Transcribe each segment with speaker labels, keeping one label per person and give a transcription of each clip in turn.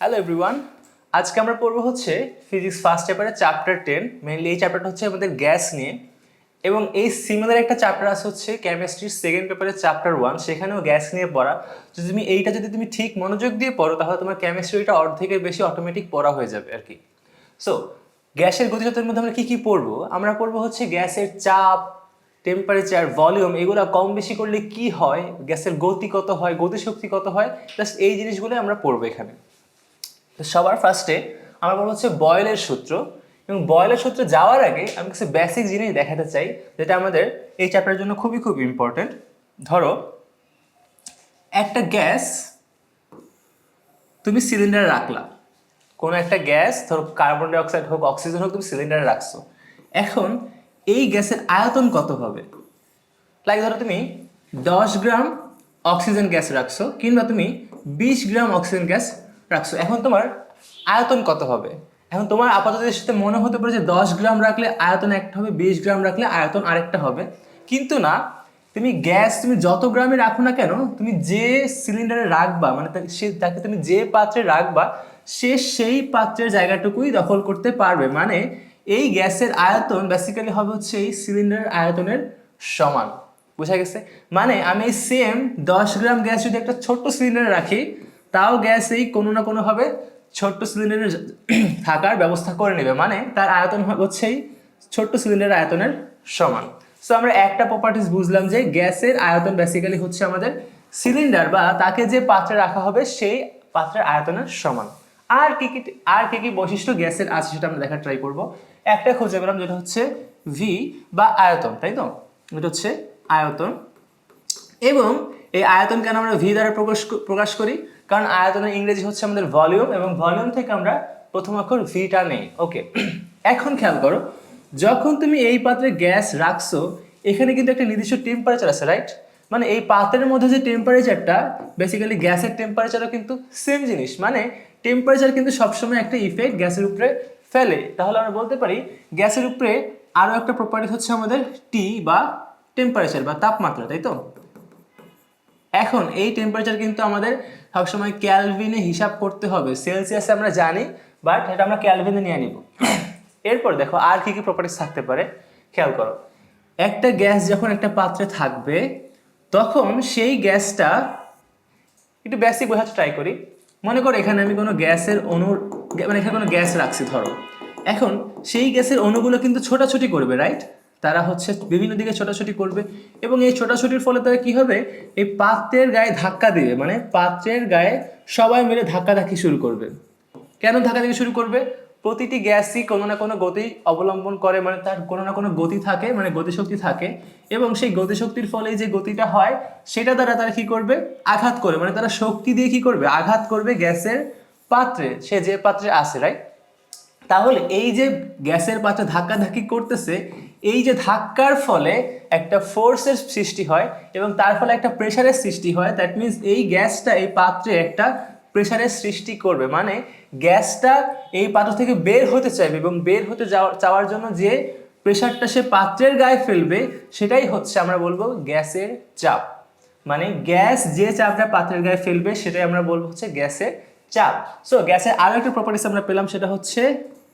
Speaker 1: Hello everyone আজকে আমরা পড়ব হচ্ছে ফিজিক্স ফার্স্ট চ্যাপ্টারের চ্যাপ্টার টেন মেনলি এই চ্যাপ্টারটা হচ্ছে আমাদের গ্যাস নিয়ে। এবং এই সিমিলার একটা চ্যাপ্টার আছে হচ্ছে কেমিস্ট্রির সেকেন্ড পেপারের চ্যাপ্টার ওয়ান সেখানেও গ্যাস নিয়ে পড়া। যদি তুমি এইটা যদি তুমি ঠিক মনোযোগ দিয়ে পড়ো, তাহলে তোমার কেমিস্ট্রিটা অর্ধেকের বেশি অটোমেটিক পড়া হয়ে যাবে আর কি। সো গ্যাসের গতিশক্তির মধ্যে আমরা কী কী পড়ব? আমরা পড়ব হচ্ছে গ্যাসের চাপ টেম্পারেচার ভলিউম এগুলো কম বেশি করলে কি হয়? গ্যাসের গতি কত হয়? গতিশক্তি কত হয়? জাস্ট এই জিনিসগুলো আমরা পড়ব এখানে। তো সবার ফার্স্টে আমার বলব হচ্ছে বয়েলের সূত্র। এবং বয়েলের সূত্রে যাওয়ার আগে আমি কিছু বেসিক জিনিস দেখাতে চাই, যেটা আমাদের এই চ্যাপ্টারের জন্য খুবই খুব ইম্পর্টেন্ট ধরো, একটা গ্যাস তুমি সিলিন্ডারে রাখলা। কোনো একটা গ্যাস, ধরো কার্বন ডাইঅক্সাইড হোক অক্সিজেন হোক, তুমি সিলিন্ডারে রাখছো। এখন এই গ্যাসের আয়তন কত হবে? লাইক ধরো তুমি দশ গ্রাম অক্সিজেন গ্যাস রাখছো, কিংবা তুমি বিশ গ্রাম অক্সিজেন গ্যাস রাখছো। এখন তোমার আয়তন কত হবে? এখন তোমার আপাতত সাথে মনে হতে পারে যে দশ গ্রাম রাখলে আয়তন একটা হবে, বিশ গ্রাম রাখলে আয়তন আরেকটা হবে। কিন্তু না, তুমি গ্যাস তুমি যত গ্রামে রাখো না কেন, তুমি যে সিলিন্ডারে রাখবা মানে সে তাকে তুমি যে পাত্রে রাখবা, সে সেই পাত্রের জায়গাটুকুই দখল করতে পারবে। মানে এই গ্যাসের আয়তন বেসিক্যালি হবে হচ্ছে এই সিলিন্ডারের আয়তনের সমান। বোঝা গেছে? মানে আমি সেম দশ গ্রাম গ্যাস যদি একটা ছোট্ট সিলিন্ডারে রাখি তাও গ্যাস এই কোনো না কোনোভাবে ছোট্ট সিলিন্ডারে থাকার ব্যবস্থা করে নেবে। মানে তার আয়তন হচ্ছেই ছোট্ট সিলিন্ডারের আয়তনের সমান। সো আমরা একটা প্রপার্টিস বুঝলাম যে গ্যাসের আয়তন বেসিক্যালি হচ্ছে আমাদের সিলিন্ডার বা তাকে যে পাত্রে রাখা হবে সেই পাত্রের আয়তনের সমান। আর কি কি আর কি কি বৈশিষ্ট্য গ্যাসের আছে সেটা আমরা দেখার ট্রাই করব। একটা খুঁজে পেলাম যেটা হচ্ছে ভি বা আয়তন, তাই তো? এটা হচ্ছে আয়তন। এবং এই আয়তন কেন আমরা ভি দ্বারা প্রকাশ প্রকাশ করি? কারণ আয়তনের ইংরেজি হচ্ছে আমাদের ভলিউম এবং ভলিউম থেকে আমরা প্রথম অক্ষর ভিটা নেই। ওকে এখন খেয়াল করো, যখন তুমি এই পাত্রে গ্যাস রাখছো, এখানে কিন্তু একটা নির্দিষ্ট টেম্পারেচার আছে রাইট মানে এই পাত্রের মধ্যে যে টেম্পারেচারটা বেসিক্যালি গ্যাসের টেম্পারেচারও কিন্তু সেম জিনিস। মানে টেম্পারেচার কিন্তু সবসময় একটা ইফেক্ট গ্যাসের উপরে ফেলে। তাহলে আমরা বলতে পারি, গ্যাসের উপরে আরও একটা প্রপার্টি হচ্ছে আমাদের টি বা টেম্পারেচার বা তাপমাত্রা, তাই তো? এখন এই টেম্পারেচার কিন্তু আমাদের সবসময় ক্যালভিনে হিসাব করতে হবে। সেলসিয়াসে আমরা জানি, বাট এটা আমরা ক্যালভিনে নিয়ে নিব। এরপর দেখো আর কি কি প্রপার্টিস থাকতে পারে। খেয়াল করো। একটা গ্যাস যখন একটা পাত্রে থাকবে, তখন সেই গ্যাসটা একটু বেসিক বোঝাতে ট্রাই করি। মনে করো এখানে আমি কোনো গ্যাসের অণু মানে এখানে কোনো গ্যাস রাখছি, ধরো। এখন সেই গ্যাসের অণুগুলো কিন্তু ছোটাছুটি করবে রাইট তারা হচ্ছে বিভিন্ন দিকে ছোটাছুটি করবে এবং এই ছোটাছুটির ফলে তারা কি হবে? এই পাত্রের গায়ে ধাক্কা দেবে মানে পাত্রের গায়ে সবাই মিলে ধাক্কাধাক্কি শুরু করবে। কেন ধাক্কাধাক্কি শুরু করবে? প্রতিটি গ্যাসই কোনো না কোনো গতি অবলম্বন করে মানে তার কোনো না কোনো গতি থাকে মানে গতিশক্তি থাকে এবং সেই গতিশক্তির ফলে যে গতিটা হয়, সেটা দ্বারা তারা কি করবে? আঘাত করে মানে তারা শক্তি দিয়ে কি করবে? আঘাত করবে গ্যাসের পাত্রে, সে যে পাত্রে আসে রাইট তাহলে এই যে গ্যাসের পাত্রে ধাক্কাধাক্কি করতেছে এই যে ধাক্কার ফলে একটা ফোর্সের সৃষ্টি হয় এবং তার ফলে একটা প্রেশারের সৃষ্টি হয় দ্যাট মিন্স এই গ্যাসটা, এই পাত্রে একটা প্রেশারের সৃষ্টি করবে। মানে গ্যাসটা এই পাত্র থেকে বের হতে চাইবে এবং বের হতে যাওয়া চাওয়ার জন্য যে প্রেশারটা সে পাত্রের গায়ে ফেলবে, সেটাই হচ্ছে আমরা বলব গ্যাসের চাপ। মানে গ্যাস যে চাপটা পাত্রের গায়ে ফেলবে, সেটাই আমরা বলব হচ্ছে গ্যাসের চাপ। সো গ্যাসের আরও একটা প্রপার্টিস আমরা পেলাম, সেটা হচ্ছে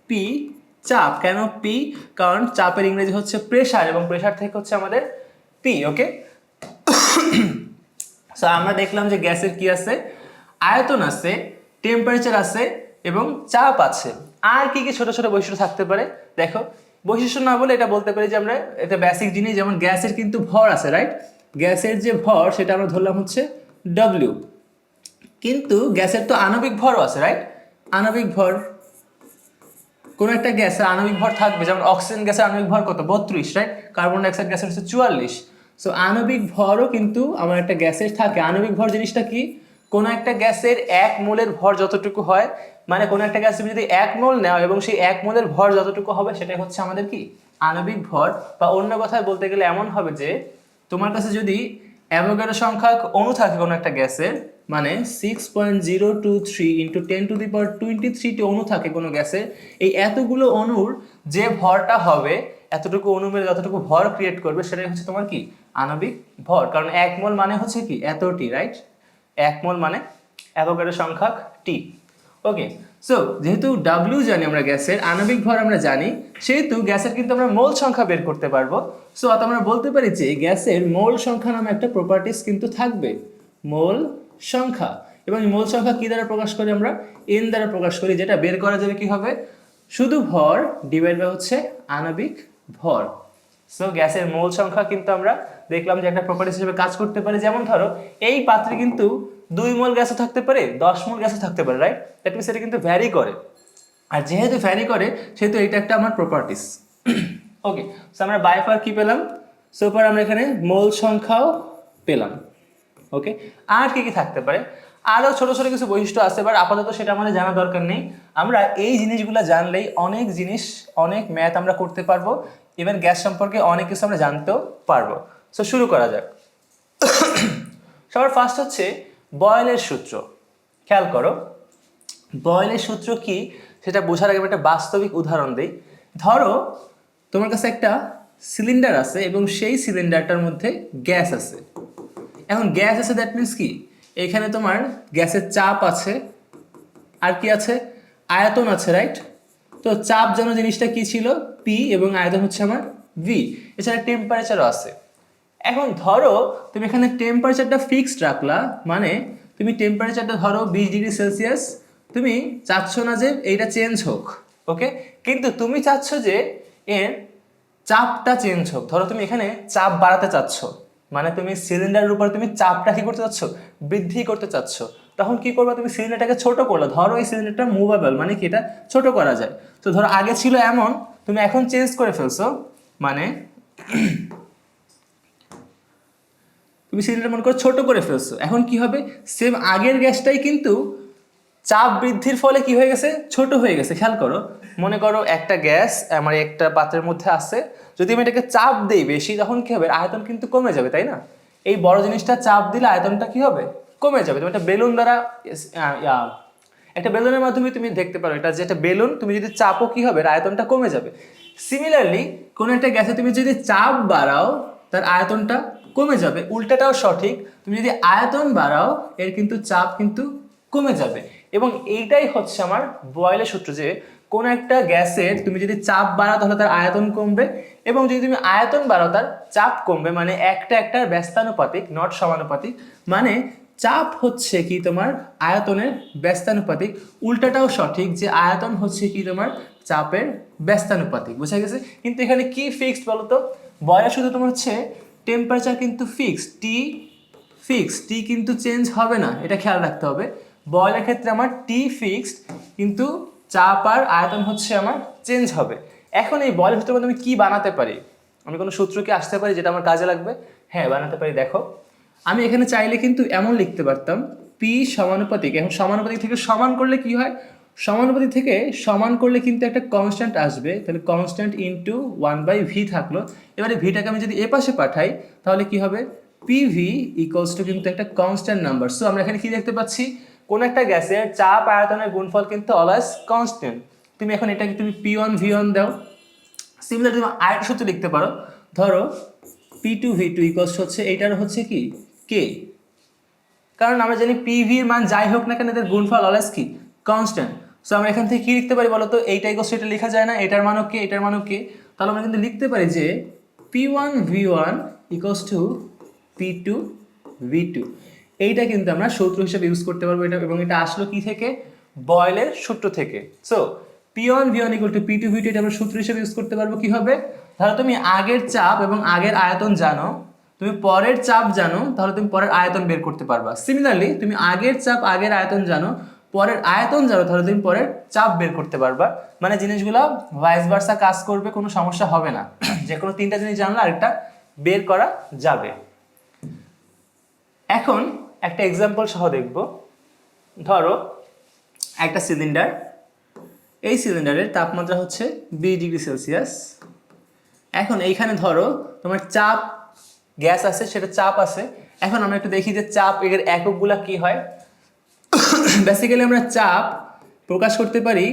Speaker 1: পি চাপ, কেন পি কারণ চাপের ইংরেজি হচ্ছে প্রেশার এবং প্রেশার থেকে হচ্ছে আমাদের পি ওকে সো আমরা দেখলাম যে গ্যাসের কি আছে? আয়তন আছে টেম্পারেচার আছে এবং চাপ আছে। আর কি কি ছোট ছোট বৈশিষ্ট্য থাকতে পারে? দেখো, বৈশিষ্ট্য না বলে এটা বলতে পারি যে আমরা এটা বেসিক জিনিস, যেমন গ্যাসের কিন্তু ভর আছে রাইট গ্যাসের যে ভর, সেটা আমরা ধরলাম হচ্ছে ডব্লিউ কিন্তু গ্যাসের তো আণবিক ভরও আছে রাইট আণবিক ভর কোনো একটা গ্যাসের আণবিক ভর থাকবে, যেমন অক্সিজেন গ্যাসের আণবিক ভর কত? বত্রিশ রাইট কার্বন ডাইঅক্সাইড গ্যাসের হচ্ছে চুয়াল্লিশ। সো আণবিক ভরও কিন্তু আমার একটা গ্যাসের থাকে। আণবিক ভর জিনিসটা কি? কোনো একটা গ্যাসের এক মোলের ভর যতটুকু হয় মানে কোনো একটা গ্যাস তুমি যদি এক মোল নাও এবং সেই এক মোলের ভর যতটুকু হবে, সেটাই হচ্ছে আমাদের কি? আণবিক ভর। বা অন্য কথায় বলতে গেলে এমন হবে যে, তোমার কাছে যদি অ্যাভোগাড্রো সংখ্যক অণু থাকে কোনো একটা গ্যাসের মানে six point zero two three into ten to the power twenty three অণু থাকে কোনো গ্যাসের এই এতগুলো অণুর যে ভরটা হবে, এতটুকু অণু মেলে যতটুকু ভর ক্রিয়েট করবে সেটাই হচ্ছে তোমার কি? আণবিক ভর। কারণ এক মোল মানে হচ্ছে কি? এতটি রাইট এক মোল মানে অ্যাভোগাড্রো সংখ্যক টি। ওকে সো যেহেতু ডাব্লিউ জানি আমরা গ্যাসের, আণবিক ভর আমরা জানি, সেহেতু গ্যাসের কিন্তু আমরা মোল সংখ্যা বের করতে পারব। সো আমরা বলতে পারি যে গ্যাসের মোল সংখ্যা নামে একটা প্রপার্টিস কিন্তু থাকবে। মোল সংখ্যা এবং মোল সংখ্যা কি দ্বারা প্রকাশ করি আমরা? এন দ্বারা প্রকাশ করি, যেটা বের করা যাবে কি হবে? শুধু ভর ডিভাইড বাই হচ্ছে আণবিক ভর। সো গ্যাসের মোল সংখ্যা কিন্তু আমরা দেখলাম যে একটা প্রপার্টিস হিসেবে কাজ করতে পারে। যেমন ধরো, এই পাত্রে কিন্তু দুই মোল গ্যাসও থাকতে পারে, দশ মোল গ্যাসও থাকতে পারে রাইট দ্যাট মিনস এটা কিন্তু ভ্যারি করে। আর যেহেতু ভ্যারি করে, সেহেতু এটা একটা আমার প্রপার্টিস ওকে সো আমরা বাই ফার কি পেলাম? সো পর আমরা এখানে মোল সংখ্যাও পেলাম। ওকে আর কি কি থাকতে পারে? আরও ছোট ছোট কিছু বৈশিষ্ট্য আছে বাট আপাতত সেটা আমাদের জানা দরকার নেই। আমরা এই জিনিসগুলো জানলেই অনেক জিনিস, অনেক ম্যাথ আমরা করতে পারব। ইভেন গ্যাস সম্পর্কে অনেক কিছু আমরা জানতেও পারব। সো শুরু করা যাক। সবার ফার্স্ট হচ্ছে বয়েলের সূত্র। খেয়াল করো। বয়েলের সূত্র কি? সেটা বোঝার আগে একটা বাস্তবিক উদাহরণ দিই। ধরো, তোমার কাছে একটা সিলিন্ডার আছে এবং সেই সিলিন্ডারটার মধ্যে গ্যাস আছে। এখন গ্যাস আছে দ্যাট মিন্স কি? এখানে তোমার গ্যাসের চাপ আছে, আর কি আছে? আয়তন আছে রাইট তো চাপ যেন জিনিসটা কি ছিল? পি এবং আয়তন হচ্ছে আমার ভি এছাড়া টেম্পারেচারও আছে। এখন ধরো, তুমি এখানে টেম্পারেচারটা ফিক্সড রাখলা মানে তুমি টেম্পারেচারটা ধরো বিশ ডিগ্রি সেলসিয়াস, তুমি চাচ্ছ না যে এইটা চেঞ্জ হোক ওকে কিন্তু তুমি চাচ্ছ যে এর চাপটা চেঞ্জ হোক। ধরো তুমি এখানে চাপ বাড়াতে চাচ্ছ। মানে তুমি সিলিন্ডারের উপর তুমি চাপটা কি করতে চাচ্ছ? বৃদ্ধি করতে চাচ্ছ। তখন কি করবে? তুমি সিলিন্ডারটাকে ছোট করলে। ধরো এই সিলিন্ডারটা মুভেবল মানে কি এটা? ছোট করা যায়। তো ধরো আগে ছিল এমন, তুমি এখন চেঞ্জ করে ফেলছো মানে তুমি সিলিন্ডার মনে করো ছোট করে ফেলছো। এখন কি হবে? সেম আগের গ্যাসটাই কিন্তু চাপ বৃদ্ধির ফলে কি হয়ে গেছে? ছোট হয়ে গেছে, খেয়াল করো। মনে করো একটা গ্যাস, আমার একটা পাত্রের মধ্যে আছে। যদি আমি এটাকে চাপ দেই বেশি, তখন কি হবে? আয়তন কিন্তু কমে যাবে, তাই না? এই বড় জিনিসটা চাপ দিলে আয়তনটা কি হবে? কমে যাবে। তুমি একটা বেলুন দ্বারা একটা বেলুনের মাধ্যমে তুমি দেখতে পারো, এটা যেটা বেলুন, তুমি যদি চাপও কি হবে? আয়তনটা কমে যাবে। সিমিলারলি কোনো একটা গ্যাসে তুমি যদি চাপ বাড়াও, তার আয়তনটা কমে যাবে। উল্টাটাও সঠিক। তুমি যদি আয়তন বাড়াও, এর কিন্তু চাপ কিন্তু কমে যাবে। এবং এইটাই হচ্ছে আমার বয়েলের সূত্র যে কোন একটা গ্যাসের তুমি যদি চাপ বাড়াও তাহলে তার আয়তন কমবে এবং যদি তুমি আয়তন বাড়াও তার চাপ কমবে মানে একটা একটার ব্যস্তানুপাতিক নট সমানুপাতিক মানে চাপ হচ্ছে কি তোমার আয়তনের ব্যস্তানুপাতিক, উল্টাটাও সঠিক যে আয়তন হচ্ছে কি তোমার চাপের ব্যস্তানুপাতিক, বুঝা গেছে? কিন্তু এখানে কি ফিক্সড বলো তো বয়লা শুধু তোমার হচ্ছে টেম্পারেচার কিন্তু ফিক্সড টি ফিক্সড টি কিন্তু চেঞ্জ হবে না, এটা খেয়াল রাখতে হবে। বয়লের ক্ষেত্রে আমার টি ফিক্সড কিন্তু চাপ আর আয়তন হচ্ছে আমার চেঞ্জ হবে। এখন এই বয়লের ভিতরে আমি কি বানাতে পারি? আমি কোনো সূত্র কি আসতে পারি যেটা আমার কাজে লাগবে? হ্যাঁ বানাতে পারি। দেখো, আমি এখানে চাইলে কিন্তু এমন লিখতে পারতাম পি সমানুপাতিক। এখন সমানুপাতিক থেকে সমান করলে কি হয়? সমানুপাতিক থেকে সমান করলে কিন্তু একটা কনস্ট্যান্ট আসবে। তাহলে constant into one by V থাকল। এবারে ভিটাকে আমি যদি এ পাশে পাঠাই, তাহলে কি হবে? পিভি ইকুয়ালস টু কিন্তু একটা কনস্ট্যান্ট নাম্বার সো আমরা এখানে কি দেখতে পাচ্ছি? কোন একটা গ্যাসের চাপ, আয়তনের গুণফল কিন্তু অলওয়েজ কনস্ট্যান্ট তুমি এখন এটাকে তুমি পি ওয়ান ভি ওয়ান দাও। সিমিলার তুমি আরেকটা সূত্র লিখতে পারো। ধরো P two V two equals হচ্ছে, এইটার হচ্ছে কি? কে কারণ আমরা জানি পিভি এর মান যাই হোক না কেন, এদের গুণফল অলওয়েজ কি? কনস্ট্যান্ট সো আমরা এখান থেকে কি লিখতে পারি বলো তো এইটা ইকুয়ালস এটা লেখা যায় না, এটার মানও কে এটার মানও কে তাহলে আমরা কিন্তু লিখতে পারি যে P one V one equals to P two V two এইটা কিন্তু আমরা সূত্র হিসেবে ইউজ করতে পারব এটা এবং এটা আসলো কি থেকে? বয়েলের সূত্র থেকে। So P one V one equal to P two V two এটা আমরা সূত্র হিসেবে ইউজ করতে পারব কি হবে? ধরো তুমি আগের চাপ এবং আগের আয়তন জানো। তুমি পরের চাপ জানো, তাহলে তুমি পরের আয়তন বের করতে পারবা। সিমিলারলি তুমি আগের চাপ, আগের আয়তন জানো, পরের আয়তন জানো, তাহলে তুমি পরের চাপ বের করতে পারবা। মানে জিনিসগুলো ভাইস ভার্সা কাজ করবে, কোনো সমস্যা হবে না। যে কোনো তিনটা জিনিস জানলে আরেকটা বের করা যাবে। এখন একটা এক্সাম্পল সহ দেখব। ধরো, একটা সিলিন্ডার এই সিলিন্ডারের তাপমাত্রা হচ্ছে বিশ ডিগ্রি সেলসিয়াস। এখন এইখানে ধরো, তোমার চাপ গ্যাস আছে, সেটা চাপ আছে। এখন আমরা একটু দেখি যে চাপ এর এককগুলা কি হয়। বেসিক্যালি আমরা চাপ প্রকাশ করতে পারি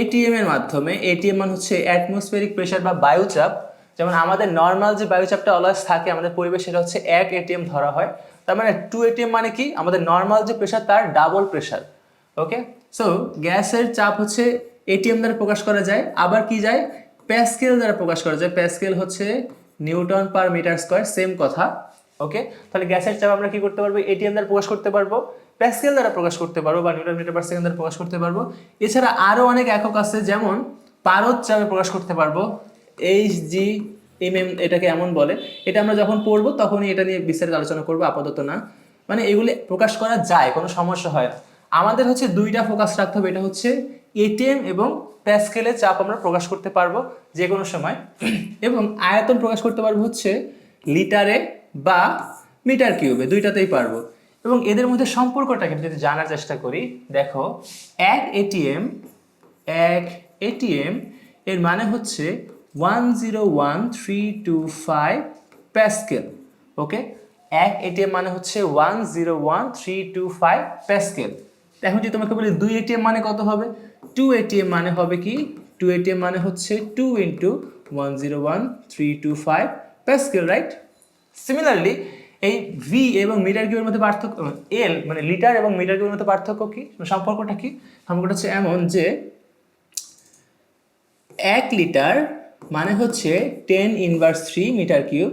Speaker 1: এটিএম এর মাধ্যমে। এটিএম মান হচ্ছে অ্যাটমসফিয়ারিক প্রেশার বা বায়ুচাপ। যেমন আমাদের নর্মাল যে বায়ুচাপটা অলওয়েজ থাকে, আমাদের পরিবেশ সেটা হচ্ছে এক এটিএম ধরা হয়। তার মানে টু এটিএম মানে কি? আমাদের নর্মাল যে প্রেশার তার ডাবল প্রেশার ওকে সো গ্যাসের চাপ হচ্ছে এটিএম দ্বারা প্রকাশ করা যায়, আবার কি যায়? প্যাসকেল দ্বারা প্রকাশ করা যায়। প্যাসকেল হচ্ছে newton per metre square same কথা ওকে তাহলে গ্যাসের চাপ আমরা কি করতে পারব? এটিএম দ্বারা প্রকাশ করতে পারব। প্যাসকেল দ্বারা প্রকাশ করতে পারব বা নিউটন মিটার পার সেকেন্ড দ্বারা প্রকাশ করতে পারব। এছাড়া আরও অনেক একক আছে, যেমন পারদ চাপে প্রকাশ করতে পারব এইচ জি এম এম এটাকে এমন বলে। এটা আমরা যখন পড়ব তখনই এটা নিয়ে বিস্তারিত আলোচনা করব, আপাতত না। মানে এগুলি প্রকাশ করা যায়, কোনো সমস্যা হয় না। আমাদের হচ্ছে দুইটা ফোকাস রাখতে হবে, এটা হচ্ছে এটিএম এবং প্যাসকেলের চাপ আমরা প্রকাশ করতে পারব যে কোনো সময়। এবং আয়তন প্রকাশ করতে পারব হচ্ছে লিটারে বা মিটার কিউবে, দুইটাতেই পারব। এবং এদের মধ্যে সম্পর্কটাকে যদি জানার চেষ্টা করি, দেখো, এক এটিএম এক এটিএম এর মানে হচ্ছে one zero one three two five pascal okay এক এটিএম মানে হচ্ছে one zero one three two five pascal এখন যদি তোমাকে বলি দুই এটিএম মানে কত হবে? টু এটিএম মানে হবে কি? টু এটিএম মানে হচ্ছে two into one zero one three two five pascal right similarly এই ভি এবং মিটার কিউবের মধ্যে পার্থক্য এল মানে লিটার এবং মিটার কিউবের মধ্যে পার্থক্য কি? সম্পর্কটা কি? সম্পর্কটা হচ্ছে এমন যে এক লিটার মানে হচ্ছে ten inverse three metre cube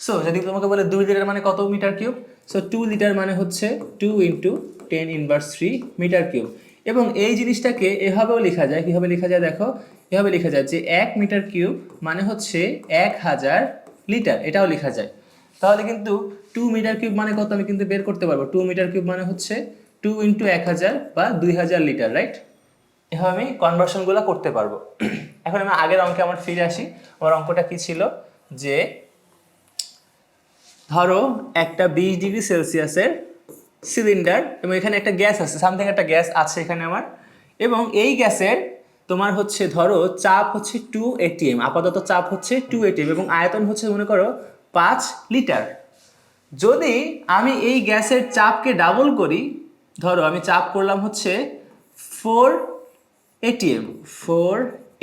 Speaker 1: so যদি তোমাকে বলে দুই লিটার মানে কত metre cube so two litre মানে হচ্ছে two into ten inverse three metre cube এবং এই জিনিসটাকে এভাবেও লেখা যায়, কীভাবে লেখা যায় দেখো? এভাবে লেখা যায় যে এক মিটার কিউব মানে হচ্ছে এক হাজার লিটার এটাও লেখা যায়। তাহলে কিন্তু টু মিটার কিউব মানে কত? আমি কিন্তু বের করতে পারব। টু মিটার কিউব মানে হচ্ছে টু ইন্টু এক হাজার বা দুই হাজার লিটার রাইট এভাবে আমি কনভার্সনগুলো করতে পারব। এখন আমি আগের অঙ্কে আমার ফিরে আসি। আমার অঙ্কটা কি ছিল? যে ধরো একটা বিশ ডিগ্রি সেলসিয়াসের সিলিন্ডার এবং এখানে একটা গ্যাস আছে সামথিং একটা গ্যাস আছে এখানে আমার। এবং এই গ্যাসের তোমার হচ্ছে ধরো চাপ হচ্ছে টু এটিএম আপাতত চাপ হচ্ছে টু এটিএম এবং আয়তন হচ্ছে মনে করো পাঁচ লিটার। যদি আমি এই গ্যাসের চাপকে ডাবল করি, ধরো আমি চাপ করলাম হচ্ছে ফোর এটিএম ফোর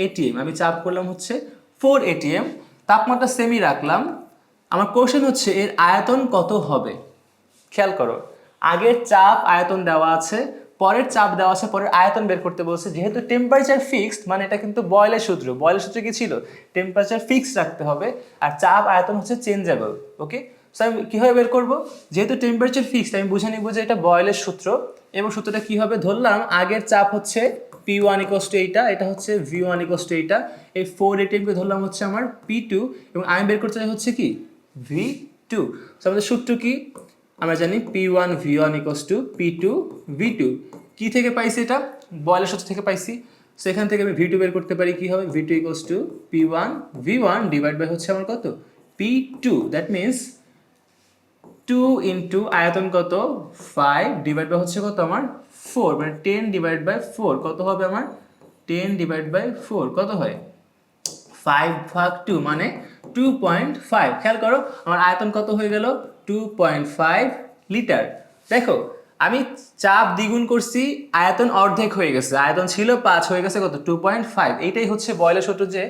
Speaker 1: এটিএম আমি চাপ করলাম হচ্ছে ফোর এটিএম তাপমাত্রা সেমি রাখলাম। আমার কোশ্চেন হচ্ছে, এর আয়তন কত হবে? খেয়াল করো, আগের চাপ আয়তন দেওয়া আছে, পরের চাপ দেওয়া আছে, পরের আয়তন বের করতে বলছে। যেহেতু টেম্পারেচার ফিক্সড মানে এটা কিন্তু বয়লের সূত্র বয়লের সূত্র কি ছিল? টেম্পারেচার ফিক্সড রাখতে হবে, আর চাপ আয়তন হচ্ছে চেঞ্জেবল ওকে সো আমি কীভাবে বের করব? যেহেতু টেম্পারেচার ফিক্সড আমি বুঝে নিব যে এটা বয়লের সূত্র, এবং সূত্রটা কী হবে? ধরলাম, আগের চাপ হচ্ছে পি ওয়ান ইকোস টু এইটা এটা হচ্ছে ভি ওয়ান ইকোস টু এইটা এই ফোর এটিএমকে ধরলাম হচ্ছে আমার পি টু এবং আমি বের করতে চাই হচ্ছে কি? ভি টু সো আমাদের সূত্র কি? আমরা জানি P one V one equals to P two V two কী থেকে পাইছি এটা? বয়লের সূত্র থেকে পাইছি। সেখান থেকে আমি ভি টু বের করতে পারি, কি হবে? V two equals to P one V one divide by হচ্ছে আমার কত? P two that means two into আয়তন কত? ফাইভ ডিভাইড বাই হচ্ছে কত আমার ফোর মানে টেন ডিভাইড বাই ফোর কত হবে আমার? টেন ডিভাইড বাই ফোর কত হয়? ফাইভ ভাগ টু মানে টু পয়েন্ট ফাইভ খেয়াল করো, আমার আয়তন কত হয়ে গেল? টু পয়েন্ট ফাইভ লিটার দেখো, আমি চাপ দ্বিগুণ করছি, আয়তন অর্ধেক হয়ে গেছে। আয়তন ছিল পাঁচ, হয়ে গেছে কত? টু পয়েন্ট ফাইভ এইটাই হচ্ছে বয়লের সূত্র যে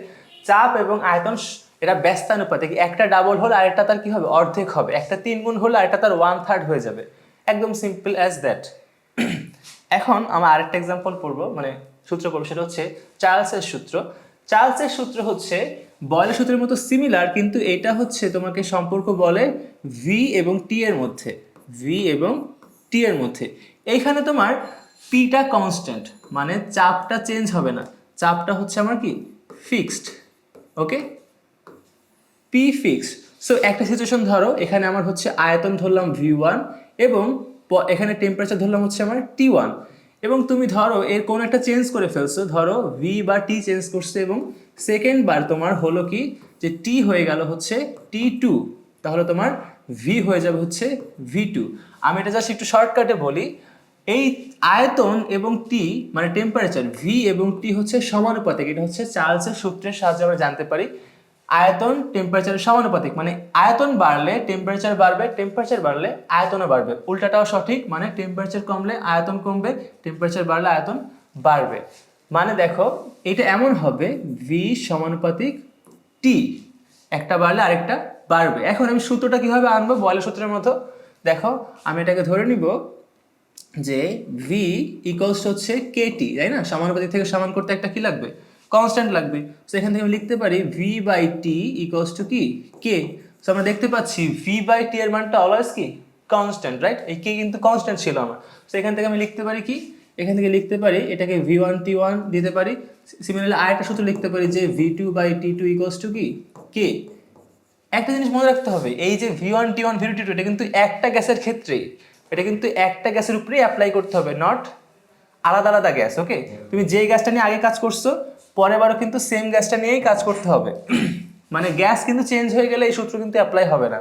Speaker 1: চাপ এবং আয়তন এটা ব্যস্তানুপাতিক। একটা ডাবল হলে, আরেকটা তার কি হবে? অর্ধেক হবে। একটা তিন গুণ হলে আরেকটা তার ওয়ান থার্ড হয়ে যাবে। একদম সিম্পল অ্যাজ দ্যাট এখন আমরা আরেকটা এক্সাম্পল পড়ব মানে সূত্র পড়ব, সেটা হচ্ছে চার্লসের সূত্র। চার্লসের সূত্র হচ্ছে, বয়লের সূত্রের মতো সিমিলার কিন্তু এটা হচ্ছে তোমাকে সম্পর্ক বলে ভি এবং টি এর মধ্যে। ভি এবং টি এর মধ্যে। এইখানে তোমার পিটা কনস্ট্যান্ট মানে চাপটা চেঞ্জ হবে না। চাপটা হচ্ছে আমার কি? Fixed okay P fixed so একটা সিচুয়েশন ধরো, এখানে আমার হচ্ছে আয়তন ধরলাম ভি ওয়ান এবং এখানে টেম্পারেচার ধরলাম হচ্ছে আমার টি ওয়ান এবং তুমি ধরো এর কোনো একটা চেঞ্জ করে ফেলছো, ধরো ভি বা টি চেঞ্জ করছে এবং সেকেন্ড বার তোমার হলো কি যে টি হয়ে গেল হচ্ছে টি টু তাহলে তোমার ভি হয়ে যাবে হচ্ছে ভি টু আমি এটা জাস্ট একটু শর্টকাটে বলি, এই আয়তন এবং টি মানে টেম্পারেচার ভি এবং টি হচ্ছে সমানুপাতিক, এটা হচ্ছে চার্লসের সূত্রের সাহায্যে আমরা জানতে পারি। আয়তন টেম্পারেচারের সমানুপাতিক মানে আয়তন বাড়লে টেম্পারেচার বাড়বে টেম্পারেচার বাড়লে আয়তনও বাড়বে। উল্টাটাও সঠিক মানে টেম্পারেচার কমলে আয়তন কমবে টেম্পারেচার বাড়লে আয়তন বাড়বে। মানে দেখো, এটা এমন হবে ভি সমানুপাতিক টি একটা বাড়লে আরেকটা বাড়বে। এখন আমি সূত্রটা কীভাবে আনব বয়লের সূত্রের মতো? দেখো, আমি এটাকে ধরে নিব যে ভি ইকুয়ালস হচ্ছে কেটি তাই না? সমানুপাতিক থেকে সমান করতে একটা কি লাগবে? কনস্ট্যান্ট লাগবে। সো এখান থেকে আমি লিখতে পারি V by T equals to কি? কে সো আমরা দেখতে পাচ্ছি ভি বাই টি এর মানটা অলওয়েজ কি? কনস্ট্যান্ট রাইট এই কে কিন্তু কনস্ট্যান্ট ছিল আমার। সো এখান থেকে আমি লিখতে পারি কি? এখান থেকে লিখতে পারি এটাকে ভি ওয়ান টি ওয়ান দিতে পারি। সিমিলারলি আরেকটা সূত্র লিখতে পারি যে V two by T two equals to কি? কে একটা জিনিস মনে রাখতে হবে, এই যে V one T one V two এটা কিন্তু একটা গ্যাসের ক্ষেত্রেই এটা কিন্তু একটা গ্যাসের উপরেই অ্যাপ্লাই করতে হবে নট আলাদা আলাদা গ্যাস ওকে তুমি যে গ্যাসটা নিয়ে আগে কাজ করছ পরের বারও কিন্তু সেম গ্যাসটা নিয়েই কাজ করতে হবে। মানে গ্যাস কিন্তু চেঞ্জ হয়ে গেলে এই সূত্র কিন্তু অ্যাপ্লাই হবে না।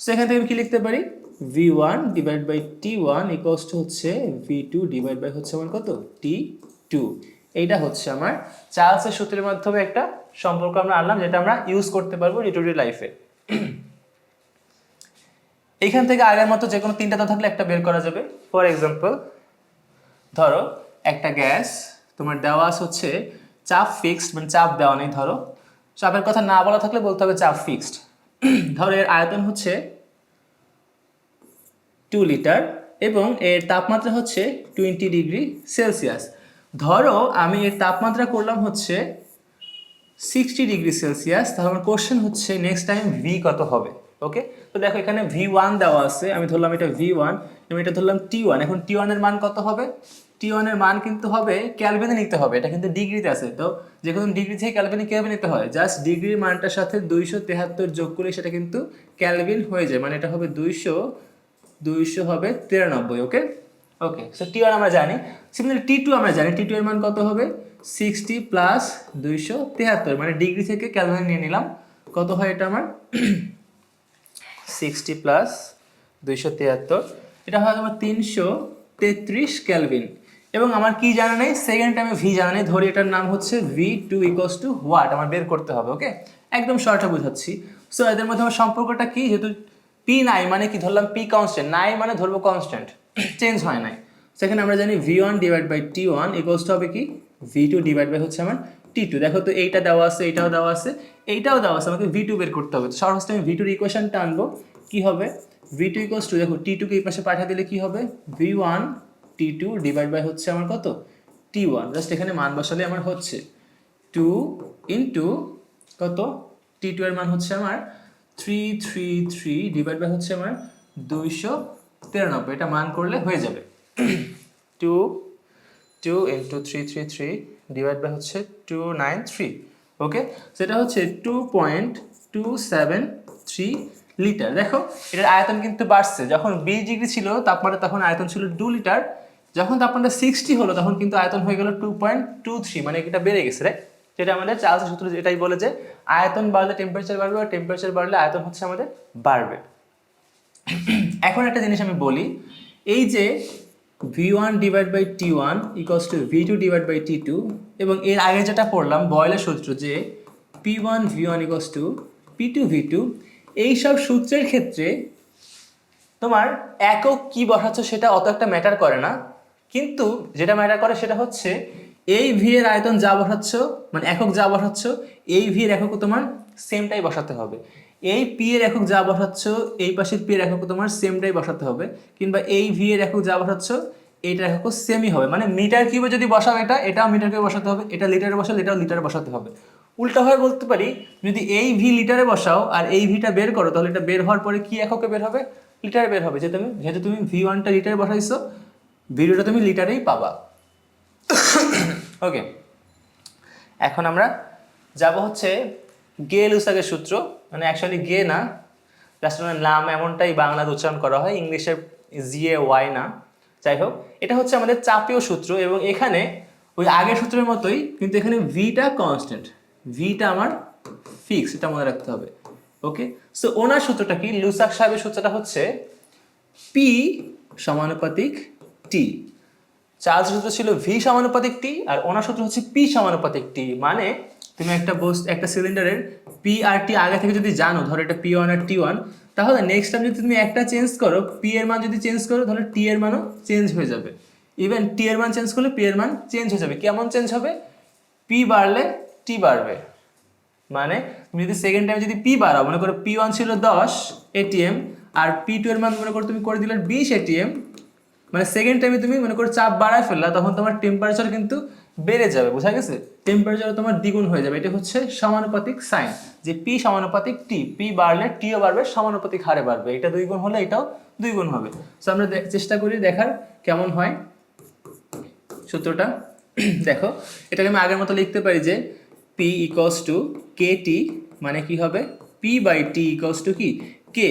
Speaker 1: সো এখান থেকে আমি কি লিখতে পারি? V one divide by T one equals to হচ্ছে ভি টু ডিভাইড বাই হচ্ছে আমার কত? টি টু এইটা হচ্ছে আমার চার্লসের সূত্রের মাধ্যমে একটা সম্পর্ক আমরা আনলাম, যেটা আমরা ইউজ করতে পারব ডে টু ডে লাইফে এখান থেকে আগের মতো যে কোনো তিনটা তো থাকলে একটা বের করা যাবে। ফর এক্সাম্পল ধরো একটা গ্যাস তোমার দেওয়া হচ্ছে চাপ ফিক্সড মানে চাপ দেওয়া নেই, ধরো। চাপের কথা না বলা থাকলে বলতে হবে চাপ ফিক্সড ধরো এর আয়তন হচ্ছে টু লিটার এবং এর তাপমাত্রা হচ্ছে টোয়েন্টি ডিগ্রি সেলসিয়াস ধরো আমি এর তাপমাত্রা করলাম হচ্ছে সিক্সটি ডিগ্রি সেলসিয়াস তাহলে আমার কোশ্চেন হচ্ছে নেক্সট টাইম ভি কত হবে? ওকে তো দেখো এখানে ভি ওয়ান দেওয়া আছে, আমি ধরলাম এটা ভি ওয়ান এবং এটা ধরলাম টি ওয়ান এখন টি ওয়ানের মান কত হবে? টি ওয়ানের মান কিন্তু হবে ক্যালভিনে নিতে হবে। এটা কিন্তু ডিগ্রিতে আছে। তো যে কোনো ডিগ্রি থেকে ক্যালভিনে কীভাবে নিতে হয়? জাস্ট ডিগ্রির মানটার সাথে দুইশো তেহাত্তর যোগ করলে সেটা কিন্তু ক্যালভিন হয়ে যায়। মানে এটা হবে দুইশো দুইশো হবে তিরানব্বই ওকে ওকে সো টি ওয়ান আমরা জানি। সিমিলার টি টু আমরা জানি। টি টু এর মান কত হবে? সিক্সটি প্লাস দুইশো তেহাত্তর। মানে ডিগ্রি থেকে ক্যালভিন নিয়ে নিলাম। কত হয় এটা আমার? সিক্সটি প্লাস দুইশো তিয়াত্তর এটা হয় আমার তিনশো তেত্রিশ ক্যালভিন এবং আমার কি জানা নেই? সেকেন্ড টাইমে ভি জানা নেই। ধরি এটার নাম হচ্ছে V two equals to what আমার বের করতে হবে ওকে একদম শর্টে বোঝাচ্ছি। সো এদের মধ্যে আমার সম্পর্কটা কি? যেহেতু পি নাই মানে কি ধরলাম? পি কনস্ট্যান্ট নাই মানে ধরবো কনস্ট্যান্ট চেঞ্জ হয় নাই। সেখানে আমরা জানি V one divide by T one equals to হবে কি? ভি টু ডিভাইড বাই হচ্ছে আমার টি টু দেখো তো, এইটা দেওয়া আছে এইটাও দেওয়া আছে, এইটাও দেওয়া আছে। আমাকে ভি টু বের করতে হবে। তো সহজ আমি ভি টুর ইকুয়েশনটা আনব কি হবে? ভি টু ইকোয়াস টু দেখো টি টুকে এই পাশে পাঠিয়ে দিলে কি হবে? V one T two divide by হচ্ছে আমার কত? টি ওয়ান জাস্ট এখানে মান বসালে আমার হচ্ছে টু ইন্টু কত? টি টু এর মান হচ্ছে আমার three three three divide by হচ্ছে আমার দুইশো তিরানব্বই। এটা মান করলে হয়ে যাবে। Two two into three three three divide by হচ্ছে টু নাইন থ্রি ওকে সেটা হচ্ছে two point two seven three litre দেখো, এটার আয়তন কিন্তু বাড়ছে। যখন বিশ ডিগ্রি ছিল, তাপমাত্রা তখন আয়তন ছিল টু লিটার যখন তাপমাত্রা সিক্সটি হলো, তখন কিন্তু আয়তন হয়ে গেল টু পয়েন্ট টু থ্রি মানে এটা বেড়ে গেছে রাইট যেটা আমাদের চার্লস সূত্র এটাই বলে যে আয়তন বাড়লে টেম্পারেচার বাড়বে আর টেম্পারেচার বাড়লে আয়তন হচ্ছে আমাদের বাড়বে। এখন একটা জিনিস আমি বলি, এই যে V one divide by T one equals to V two divide by T two এবং এর আগে যেটা পড়লাম বয়লের সূত্র যে P one V one equals to P two V two এইসব সূত্রের ক্ষেত্রে তোমার একক কি বসাচ্ছ সেটা অত একটা ম্যাটার করে না। কিন্তু যেটা ম্যাটার করে সেটা হচ্ছে এই ভি এর আয়তন যা বসাচ্ছ মানে একক যা বসাচ্ছ, এই ভি এর একক তোমার সেমটাই বসাতে হবে। এই পি এর একক যা বসাচ্ছ, এই পাশের পি এর একক তোমার সেমটাই বসাতে হবে। কিংবা এই ভি এর একক যা বসাচ্ছ, এইটার একক সেমই হবে। মানে মিটার কিউবে যদি বসাও এটা, এটাও মিটার কিউবে বসাতে হবে, এটা লিটারে বসালে এটাও লিটারে বসাতে হবে। উল্টাভাবে বলতে পারি, যদি এই ভি লিটারে বসাও আর এই ভিটা বের করো, তাহলে এটা বের হওয়ার পরে কি এককে বের হবে? লিটারে বের হবে। যে তুমি যেহেতু তুমি ভি ওয়ানটা লিটারে বসাইছো ভিডিওটা তুমি লিটারেই পাবা। ওকে এখন আমরা যাব হচ্ছে গে লুসাগের সূত্র। মানে অ্যাকচুয়ালি গে না জাস্ট নাম এমনটাই বাংলাতে উচ্চারণ করা হয়, ইংলিশের জিএ ওয়াই না। যাই হোক, এটা হচ্ছে আমাদের চাপীয় সূত্র এবং এখানে ওই আগের সূত্রের মতোই কিন্তু এখানে ভিটা কনস্ট্যান্ট ভিটা আমার ফিক্স এটা মনে রাখতে হবে। ওকে সো ওনার সূত্রটা কি? লুসাক সাহেবের সূত্রটা হচ্ছে পি সমানুপাতিক টি চার্জ সূত্র ছিল ভি সমানুপাতিক টি আর ওনার সূত্র হচ্ছে পি সমানুপাতিক টি মানে তুমি একটা বস্তু, একটা সিলিন্ডারের পি আর টি আগে থেকে যদি জানো, ধরো এটা পি ওয়ান আর টি ওয়ান তাহলে নেক্সট টাইম যদি তুমি একটা চেঞ্জ করো পি এর মান যদি চেঞ্জ করো, তাহলে টি এর মানও চেঞ্জ হয়ে যাবে। ইভেন টি এর মান চেঞ্জ করলে পি এর মান চেঞ্জ হয়ে যাবে। কেমন চেঞ্জ হবে? পি বাড়লে টি বাড়বে। মানে তুমি যদি সেকেন্ড টাইম যদি পি বাড়াও, মনে করো পি ওয়ান ছিল দশ এটিএম আর পি টু এর মান মনে করো তুমি করে দিলে বিশ এটিএম মানে সেকেন্ড টাইমে তুমি মনে করো চাপ বাড়ায় ফেললা, তখন তোমার টেম্পারেচার কিন্তু বেড়ে যাবে, বোঝা গেছে? টেম্পারেচার তোমার দ্বিগুণ হয়ে যাবে। এটা হচ্ছে সমানুপাতিক সাইন, যে পি সমানুপাতিক টি পি বাড়লে টিও বাড়বে, সমানুপাতিক হারে বাড়বে। এটা দুই গুণ হলে এটাও দুই গুণ হবে। সো আমরা চেষ্টা করি দেখার কেমন হয়। সূত্রটা, দেখো, এটাকে আমি আগের মতো লিখতে পারি যে P equals to K T মানে কি হবে? P by T equals to কি? কে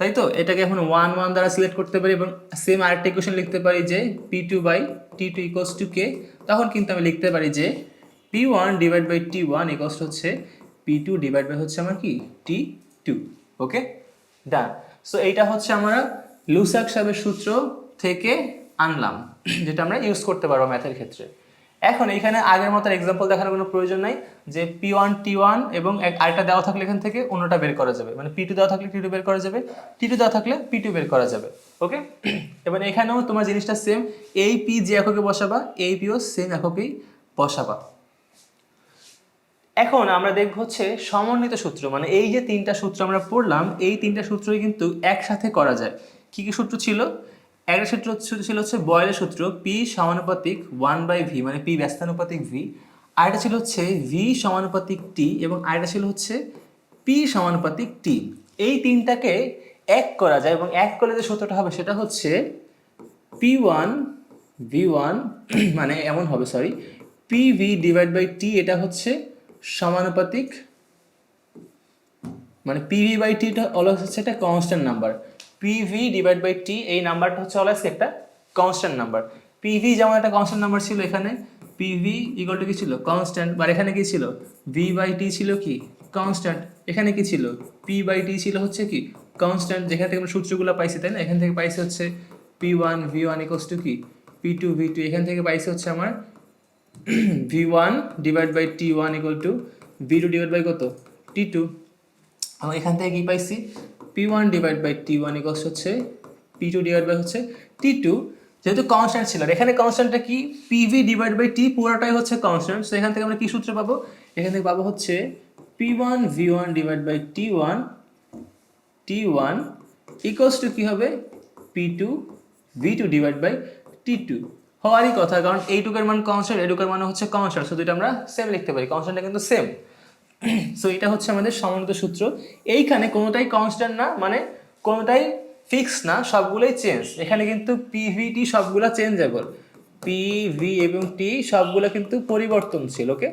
Speaker 1: তাই তো? এটাকে এখন ওয়ান ওয়ান দ্বারা সিলেক্ট করতে পারি এবং সেম আরেকটা ইকুয়েশন লিখতে পারি যে P two by T two equals to K তখন কিন্তু আমি লিখতে পারি যে P one divide by T one equals হচ্ছে পি টু ডিভাইড বাই হচ্ছে আমার কি? টি টু ওকে ডান সো এইটা হচ্ছে আমরা লুসাক সাহেবের সূত্র থেকে আনলাম, যেটা আমরা ইউজ করতে পারব ম্যাথের ক্ষেত্রে। এখন এখানে আগের মতো এক্সাম্পল দেখার কোনো প্রয়োজন নাই, যে পি ওয়ান টি ওয়ান এবং আরেকটা দেওয়া থাকলে এখান থেকে অন্যটা বের করা যাবে। মানে পি টু দেওয়া থাকলে টি টু বের করা যাবে টি টু দেওয়া থাকলে পি টু বের করা যাবে। ওকে এবার এখানেও তোমার জিনিসটা সেম এই পি যে এককে বসাবা, এই পিও সেম এককেই বসাবা। এখন আমরা দেখব হচ্ছে সমন্বিত সূত্র মানে এই যে তিনটা সূত্র আমরা পড়লাম, এই তিনটা সূত্রই কিন্তু একসাথে করা যায়। কি কি সূত্র ছিল? একটা সূত্র ছিল হচ্ছে বয়েলের সূত্র পি সমানুপাতিক ওয়ান বাই ভি মানে পি ব্যস্তানুপাতিক ভি আরেকটা ছিল হচ্ছে ভি সমানুপাতিক টি এবং আরেকটা ছিল হচ্ছে পি সমানুপাতিক টি এই তিনটাকে এক করা যায় এবং এক করলে যে সূত্রটা হবে সেটা হচ্ছে পি ওয়ান ভি ওয়ান মানে এমন হবে sorry P V divide by T এটা হচ্ছে সমানুপাতিক মানে পি ভি বাই টিটা অলওয়েজ হচ্ছে একটা constant number PV divide by T এই নাম্বারটা হচ্ছে অলওয়েজ একটা কনস্ট্যান্ট নাম্বার পিভি যেমন একটা কনস্ট্যান্ট নাম্বার ছিল এখানে পিভি ইকুয়াল টু কি ছিল? কনস্ট্যান্ট বা এখানে কি ছিল? ভি বাই টি ছিল কি? কনস্ট্যান্ট এখানে কি ছিল? পি বাই টি ছিল হচ্ছে কি? কনস্ট্যান্ট যেখান থেকে আমরা সূত্রগুলো পাইছি, তাই না? এখান থেকে পাইছি হচ্ছে P one V one equals to কি? পি টু ভি টু এখান থেকে পাইছি হচ্ছে আমার V one divide by T one equal to V two divide by কত? টি টু আমরা এখান থেকে কি পাইছি? P one divide by T one equals হচ্ছে পি টু ডিভাইড বাই হচ্ছে টি টু যেহেতু কনস্ট্যান্ট ছিল এখানে কনস্ট্যান্টটা কি? পিভি ডিভাইড বাই টি পুরোটাই হচ্ছে কনস্ট্যান্ট সো এখান থেকে আমরা কি সূত্র পাবো? এখান থেকে পাবো হচ্ছে P one V one divide by T one T one equals to কী হবে? P two V two divide by T two হওয়ারই কথা, কারণ এইটুকের মান কনস্ট্যান্ট এইটুকের মান হচ্ছে কনস্ট্যান্ট সো দুইটা আমরা সেম লিখতে পারি। কনস্ট্যান্টটা কিন্তু সেম সো এটা হচ্ছে আমাদের সমন্বিত সূত্র। এইখানে কোনোটাই কনস্ট্যান্ট না মানে কোনোটাই ফিক্স না, সবগুলোই চেঞ্জ এখানে কিন্তু পিভিটি সবগুলো চেঞ্জেবল পি ভি এবং টি সবগুলো কিন্তু পরিবর্তনশীল ওকে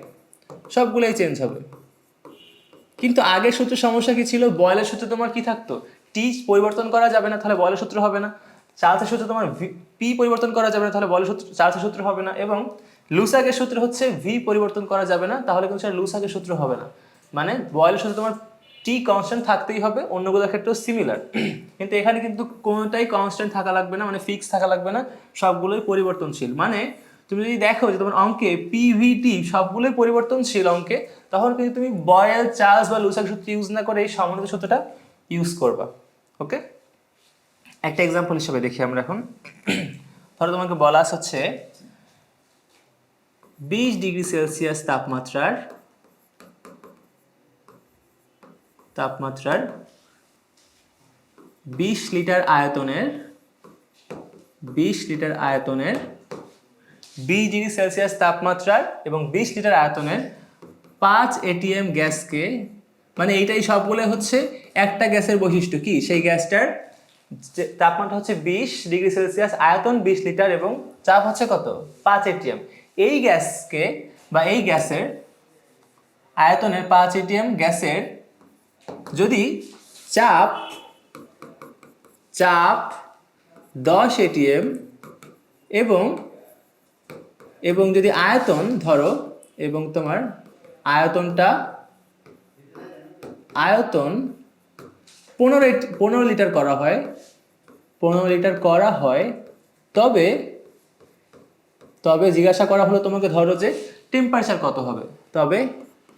Speaker 1: সবগুলোই চেঞ্জ হবে কিন্তু আগের সূত্র সমস্যা কি ছিল? বয়লের সূত্র তোমার কি থাকতো? টি পরিবর্তন করা যাবে না, তাহলে বয়লের সূত্র হবে না। চার্লসের সূত্র তোমার পি পরিবর্তন করা যাবে না, তাহলে বয়লের সূত্র চার্লসের সূত্র হবে না। এবং লুসাকের সূত্র হচ্ছে ভি পরিবর্তন করা যাবে না, তাহলে কিন্তু সেটা লুসাকের সূত্র হবে না। মানে বয়েলের সূত্রে তোমার টি কনস্ট্যান্ট থাকতেই হবে, অন্যগুলোর ক্ষেত্রেও সিমিলার কিন্তু এখানে কিন্তু কোনোটাই কনস্ট্যান্ট থাকা লাগবে না মানে ফিক্স থাকা লাগবে না, সবগুলোই পরিবর্তনশীল। মানে তুমি যদি দেখো যে তোমার অঙ্কে পিভিটি সবগুলোই পরিবর্তনশীল অঙ্কে, তখন কিন্তু তুমি বয়েল, চার্লস বা লুসাক সূত্র ইউজ না করে এই সমন্বিত সূত্রটা ইউজ করবা। ওকে একটা এক্সাম্পল হিসেবে দেখি আমরা এখন। ধরো তোমাকে বলা হচ্ছে বিশ ডিগ্রি সেলসিয়াস তাপমাত্রার তাপমাত্রার বিশ লিটার আয়তনের, বিশ লিটার আয়তনের, বিশ ডিগ্রি সেলসিয়াস তাপমাত্রার এবং বিশ লিটার আয়তনের পাঁচ এটিএম গ্যাসকে মানে এইটাই সবগুলো হচ্ছে একটা গ্যাসের বৈশিষ্ট্য কি? সেই গ্যাসটার তাপমাত্রা হচ্ছে বিশ ডিগ্রি সেলসিয়াস, আয়তন বিশ লিটার এবং চাপ হচ্ছে কত? পাঁচ এটিএম এই গ্যাসকে বা এই গ্যাসের আয়তনের পাঁচ এটিএম গ্যাসের যদি চাপ চাপ দশ এটিএম এবং এবং যদি আয়তন ধরো এবং তোমার আয়তনটা, আয়তন পনেরো পনেরো লিটার করা হয়, পনেরো লিটার করা হয়, তবে তবে জিজ্ঞাসা করা হলো তোমাকে, ধরো যে টেম্পারেচার কত হবে? তবে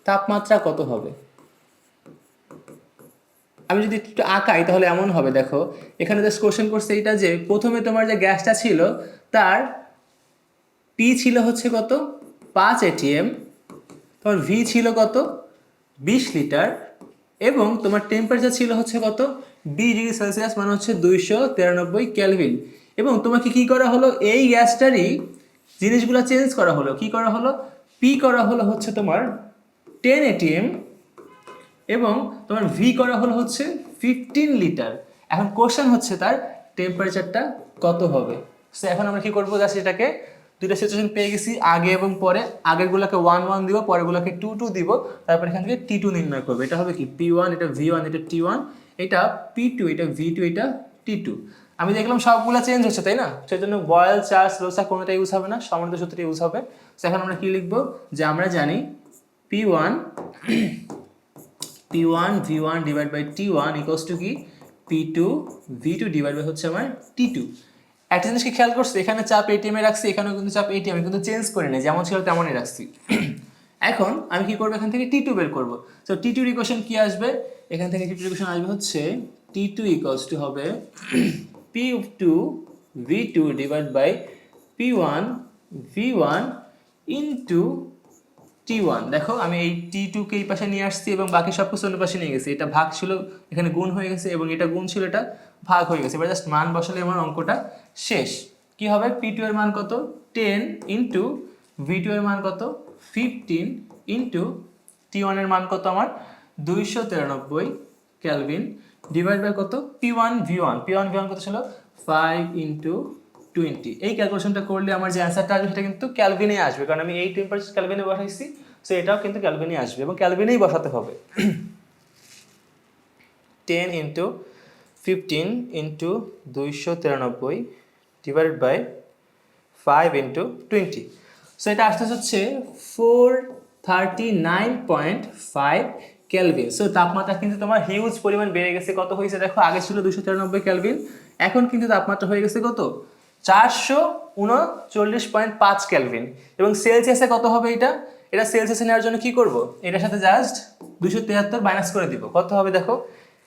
Speaker 1: তাপমাত্রা কত হবে? আমি যদি একটু আঁকাই তাহলে এমন হবে, দেখো। এখানে জাস্ট কোশ্চেন করছে এইটা যে, প্রথমে তোমার যে গ্যাসটা ছিল, তার পি ছিল হচ্ছে কত? পাঁচ এটিএম তোমার ভি ছিল কত? বিশ লিটার। এবং তোমার টেম্পারেচার ছিল হচ্ছে কত? বিশ ডিগ্রি সেলসিয়াস মানে হচ্ছে দুইশো তিরানব্বই ক্যালভিন এবং তোমাকে কি করা হলো? এই গ্যাসটারই জিনিসগুলো চেঞ্জ করা হলো, কি করা হলো? পি করা হলো হচ্ছে তোমার টেন এটিএম এবং তোমার ভি করা হলো হচ্ছে ফিফটিন লিটার এখন কোশ্চেন হচ্ছে তার টেম্পারেচারটা কত হবে? সো এখন আমরা কি করব? জাস্ট এটাকে দুইটা সিচুয়েশন পেয়ে গেছি, আগে এবং পরে। আগেরগুলোকে ওয়ান ওয়ান দিব, পরেরগুলোকে টু টু দিব। তারপর এখান থেকে টি টু নির্ণয় করব। এটা হবে কি পি ওয়ান এটা ভি ওয়ান এটা টি ওয়ান এটা পি টু এটা ভি টু এটা টি টু আমি দেখলাম সবগুলো চেঞ্জ হচ্ছে, তাই না? সেই জন্য বয়েল চার্জ লোসা কোনোটা ইউজ হবে না সমৃদ্ধ সূত্রটা ইউজ হবে। সো এখন আমরা কি লিখব? যে আমরা জানি P one P one V one divide by T one equals to কি? P two V two divide by হচ্ছে আমার টি টু একটা জিনিস কি খেয়াল করছ, এখানে চাপ এটিএম এ রাখছি, এখানেও কিন্তু চাপ এটিএম কিন্তু চেঞ্জ করে নেই, যেমন ছিল তেমনই রাখছি। এখন আমি কি করব? এখান থেকে টি টু বের করব। তো টি টুর ইকুয়েশন কি আসবে? এখান থেকে টি টু ইকুয়েশন আসবে হচ্ছে টি টু ইকুয়ালস টু হবে P two V two divide by P one V one into T one দেখো, আমি এই টি টুকে এই পাশে নিয়ে আসছি এবং বাকি সব কিছু অন্য পাশে নিয়ে গেছি। এটা ভাগ ছিল, এখানে গুণ হয়ে গেছে এবং এটা গুণ ছিল, এটা ভাগ হয়ে গেছে। এবার জাস্ট মান বসালে আমার অঙ্কটা শেষ। কি হবে? পি টু এর মান কত? টেন ইন্টু ভি টু এর মান কত? ফিফটিন ইন্টু টি ওয়ানের মান কত আমার? দুইশো তিরানব্বই ক্যালভিন ডিভাইড বাই কত? P one V one P one V one কত ছিল? ফাইভ ইন্টু টোয়েন্টি এই ক্যালকুলেশনটা করলে আমার যে অ্যান্সারটা আসবে সেটা কিন্তু ক্যালভিনে আসবে। কারণ আমি এই টেম্পারেচার ক্যালভিনে বসাইছি সো এটাও কিন্তু ক্যালভিনে আসবে এবং ক্যালভিনেই বসাতে হবে। টেন ইন্টু ফিফটিন ইন্টু দুইশো তিরানব্বই divided by five into twenty so এটা আসতে হচ্ছে four thirty nine point five kelvin so তাপমাত্রা কিন্তু তোমার হিউজ পরিমাণ বেড়ে গেছে। কত হয়েছে দেখো? আগে ছিল দুশো তিরানব্বই ক্যালভিন এখন কিন্তু তাপমাত্রা হয়ে গেছে কত? চারশো উনচল্লিশ পয়েন্ট পাঁচ ক্যালভিন এবং সেলসিয়াসে কত হবে এটা? এটা সেলসিয়াসে নেওয়ার জন্য কি করব? এটার সাথে জাস্ট দুশো তিয়াত্তর মাইনাস করে দিব। কত হবে দেখো?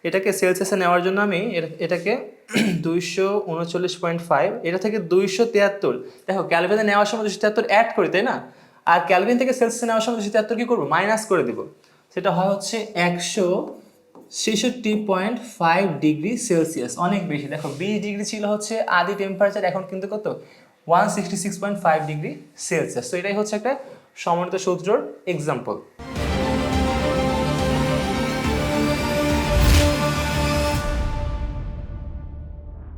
Speaker 1: এটাকে সেলসিয়াসে নেওয়ার জন্য আমি এটা- এটাকে দুইশো উনচল্লিশ পয়েন্ট ফাইভ এটা থেকে দুইশো তিয়াত্তর দেখো ক্যালভিনে নেওয়ার সময় দুশো তিয়াত্তর অ্যাড করি, তাই না? আর ক্যালভিন থেকে সেলসিয়াসে নেওয়ার সময় দুশো তিয়াত্তর কী করব? মাইনাস করে দিব। সেটা হয় হচ্ছে একশো ছেষট্টি পয়েন্ট ফাইভ ডিগ্রি সেলসিয়াস। অনেক বেশি। দেখো, বিশ ডিগ্রি ছিল হচ্ছে আদি টেম্পারেচার এখন কিন্তু কত? One sixty six point five degree Celsius. তো এটাই হচ্ছে একটা সমন্বিত সূত্রর এক্সাম্পল